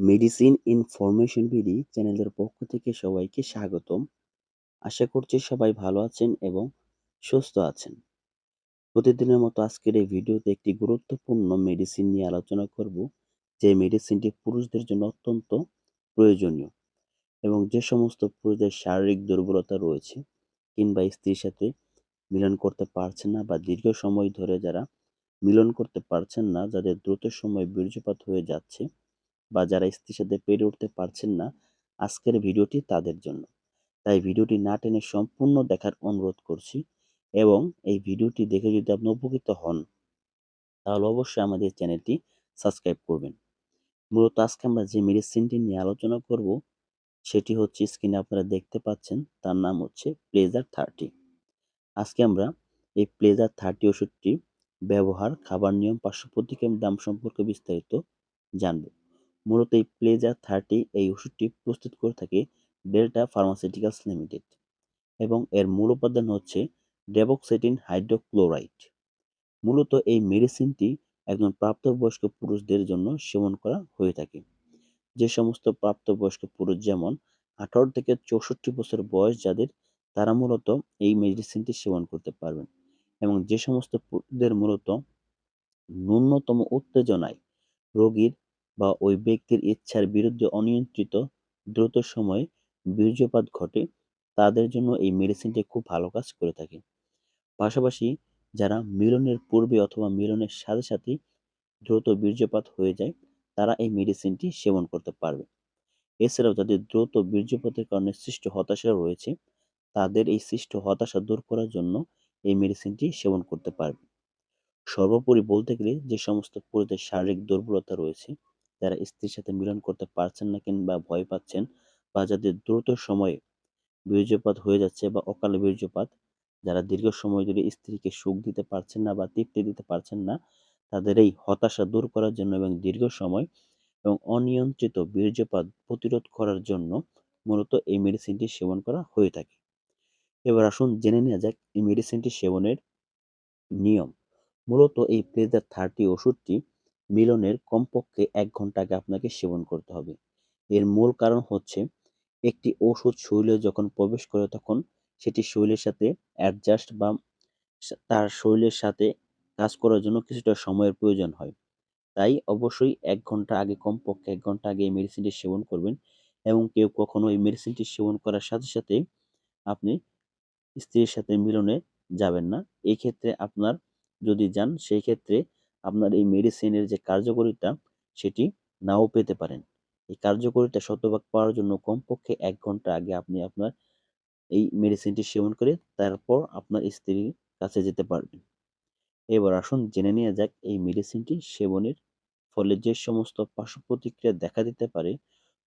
Medicine information BD চ্যানেলের পক্ষ থেকে সবাইকে স্বাগতম। আশা করছি সবাই ভালো আছেন এবং সুস্থ আছেন। প্রতিদিনের মতো আজকের এই ভিডিওতে একটি গুরুত্বপূর্ণ মেডিসিন নিয়ে আলোচনা করব, যে মেডিসিনটি পুরুষদের জন্য অত্যন্ত প্রয়োজনীয় এবং যে সমস্ত পুরুষদের শারীরিক দুর্বলতা রয়েছে কিংবা স্ত্রীর সাথে মিলন করতে পারছেন না বা দীর্ঘ সময় ধরে যারা মিলন করতে পারছেন না, যাদের দ্রুত সময় বীর্যপাত হয়ে যাচ্ছে বা যারা স্ত্রীর সাথে পেরে উঠতে পারছেন না, আজকের ভিডিওটি তাদের জন্য। তাই ভিডিওটি না টেনে সম্পূর্ণ দেখার অনুরোধ করছি এবং এই ভিডিওটি দেখে যদি আপনি উপকৃত হন, তাহলে অবশ্যই আমাদের চ্যানেলটি সাবস্ক্রাইব করবেন। মূলত আজকে আমরা যে মেডিসিনটি নিয়ে আলোচনা করব, সেটি হচ্ছে স্ক্রিনে আপনারা দেখতে পাচ্ছেন, তার নাম হচ্ছে প্লেজার থার্টি আজকে আমরা এই প্লেজার থার্টি ওষুধটি ব্যবহার, খাবার নিয়ম, পার্শ্ব দাম সম্পর্কে বিস্তারিত জানব। মূলত এই প্লেজার থার্টি এই ওষুধটি প্রস্তুত করে থাকে ডেল্টা ফার্মাসিউটিক্যালস লিমিটেড এবং এর মূল উপাদান হচ্ছে ডেবক্সেটিন হাইড্রোক্লোরাইড মূলত এই মেডিসিনটি একজন প্রাপ্তবয়স্ক পুরুষদের জন্য সেবন করা হয়ে থাকে। যে সমস্ত প্রাপ্তবয়স্ক পুরুষ যেমন আঠারো থেকে চৌষট্টি বছর বয়স যাদের, তারা মূলত এই মেডিসিনটি সেবন করতে পারবেন এবং যে সমস্ত পুরুষদের মূলত ন্যূনতম উত্তেজনায় রোগীর বা ওই ব্যক্তির ইচ্ছার বিরুদ্ধে অনিয়ন্ত্রিত দ্রুত সময়ে বীর্যপাত ঘটে, তাদের জন্য এই মেডিসিনটি খুব ভালো কাজ করে থাকে। পাশাপাশি যারা মিলনের পূর্বে অথবা মিলনের সাথে সাথে দ্রুত বীর্যপাত হয়ে যায়, তারা এই মেডিসিনটি সেবন করতে পারবে। এছাড়াও যাদের দ্রুত বীর্যপাতের কারণে সৃষ্ট হতাশা রয়েছে, তাদের এই সৃষ্ট হতাশা দূর করার জন্য এই মেডিসিনটি সেবন করতে পারবে। সর্বোপরি বলতে গেলে যে সমস্ত পুরুষদের শারীরিক দুর্বলতা রয়েছে যারা স্ত্রীর সাথে মিলন করতে পারছেন না কিংবা ভয় পাচ্ছেন বা যাদের দ্রুত সময়ে বীর্যপাত হয়ে যাচ্ছে বা অকাল বীর্যপাত, যারা দীর্ঘ সময় ধরে স্ত্রীকে সুখ দিতে পারছেন না বা তৃপ্তি দিতে পারছেন না, তাদের এই হতাশা দূর করার জন্য এবং দীর্ঘ সময় এবং অনিয়ন্ত্রিত বীর্যপাত প্রতিরোধ করার জন্য মূলত এই মেডিসিনটি সেবন করা হয়ে থাকে। এবার আসুন জেনে নেওয়া যাক এই মেডিসিনটি সেবনের নিয়ম। মূলত এই প্লেজার থার্টি ওষুধটি মিলনের কমপক্ষে এক ঘণ্টা আগে আপনাকে সেবন করতে হবে। এর মূল কারণ হচ্ছে, একটি ওষুধ শরীরে যখন প্রবেশ করে তখন সেটি শরীরের সাথে অ্যাডজাস্ট বা তার শরীরের সাথে কাজ করার জন্য কিছুটা সময়ের প্রয়োজন হয়। তাই অবশ্যই এক ঘণ্টা আগে, কমপক্ষে এক ঘণ্টা আগে এই মেডিসিনটি সেবন করবেন এবং কেউ কখনো এই মেডিসিনটি সেবন করার সাথে সাথে আপনি স্ত্রীর সাথে মিলনে যাবেন না। এই ক্ষেত্রে আপনার যদি যান সেই ক্ষেত্রে আপনার এই মেডিসিনের যে কার্যকরিতা, সেটি নাও পেতে পারেন। এই কার্যকরিতা শতভাগ পাওয়ার জন্য কমপক্ষে এক ঘণ্টা আগে আপনি আপনার এই মেডিসিনটি সেবন করে তারপর আপনার স্ত্রীর কাছে যেতে পারবেন। এবার আসুন জেনে নেওয়া যাক এই মেডিসিনটি সেবনের ফলে যে সমস্ত পার্শ্ব প্রতিক্রিয়া দেখা দিতে পারে,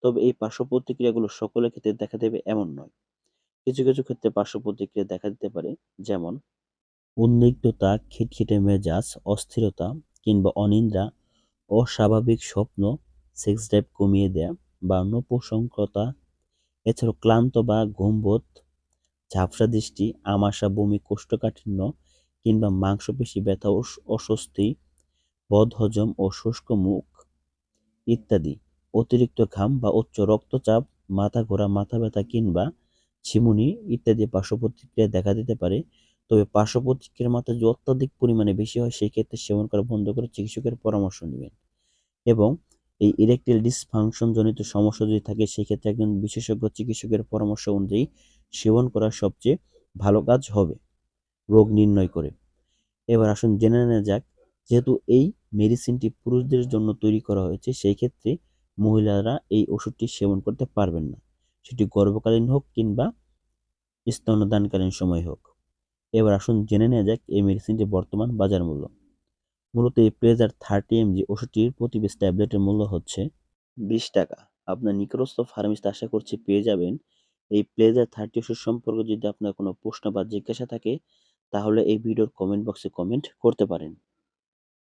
তবে এই পার্শ্ব প্রতিক্রিয়াগুলো সকলের ক্ষেত্রে দেখা দেবে এমন নয়। কিছু কিছু ক্ষেত্রে পার্শ্ব প্রতিক্রিয়া দেখা দিতে পারে, যেমন উদ্বিগ্নতা, খিটখিটে মেজাজ, অস্থিরতা কিংবা অনিদ্রা অস্বাভাবিক স্বপ্ন সেক্স ড্রাইভ কমিয়ে দেয়া বা নপুংসকতা এছাড়াও ক্লান্ত বা ঘুমবোধ, ঝাপসা দৃষ্টি, আমাশা, বমি, কোষ্ঠকাঠিন্য কিংবা মাংসপেশি ব্যথা অস্বস্তি, বদহজম ও শুষ্ক মুখ ইত্যাদি। অতিরিক্ত ঘাম বা উচ্চ রক্তচাপ, মাথা ঘোরা, মাথা ব্যথা কিংবা ঝিমুনি ইত্যাদি পার্শ্ব প্রতিক্রিয়া দেখা দিতে পারে। তবে পার্শ্ব প্রতিক্রিয়ার মাত্রা যদি অত্যাধিক পরিমাণে বেশি হয় সেই ক্ষেত্রে সেবন করা বন্ধ করে চিকিৎসকের পরামর্শ নেবেন। এবং এই ইরেকটিল ডিসফাংশন জনিত সমস্যা যদি থাকে, সেক্ষেত্রে একজন বিশেষজ্ঞ চিকিৎসকের পরামর্শ অনুযায়ী সেবন করা সবচেয়ে ভালো কাজ হবে, রোগ নির্ণয় করে। এবার আসুন জেনে নেওয়া যাক, যেহেতু এই মেডিসিনটি পুরুষদের জন্য তৈরি করা হয়েছে সেই ক্ষেত্রে মহিলারা এই ওষুধটি সেবন করতে পারবেন না। সেটি গর্ভকালীন হোক কিংবা স্তনদানকালীন সময় হোক। এবার আসুন জেনে নেওয়া যাক এই মেডিসিনটির বর্তমান বাজার মূল্য। মূলত এই প্লেজার থার্টি এম জি ওষুধটির প্রতি পিস ট্যাবলেটের মূল্য হচ্ছে বিশ টাকা। আপনার নিকটস্থ ফার্মেসিতে আশা করছি পেয়ে যাবেন। এই প্লেজার থার্টি ওষুধ সম্পর্কে যদি আপনার কোনো প্রশ্ন বা জিজ্ঞাসা থাকে, তাহলে এই ভিডিওর কমেন্ট বক্সে কমেন্ট করতে পারেন।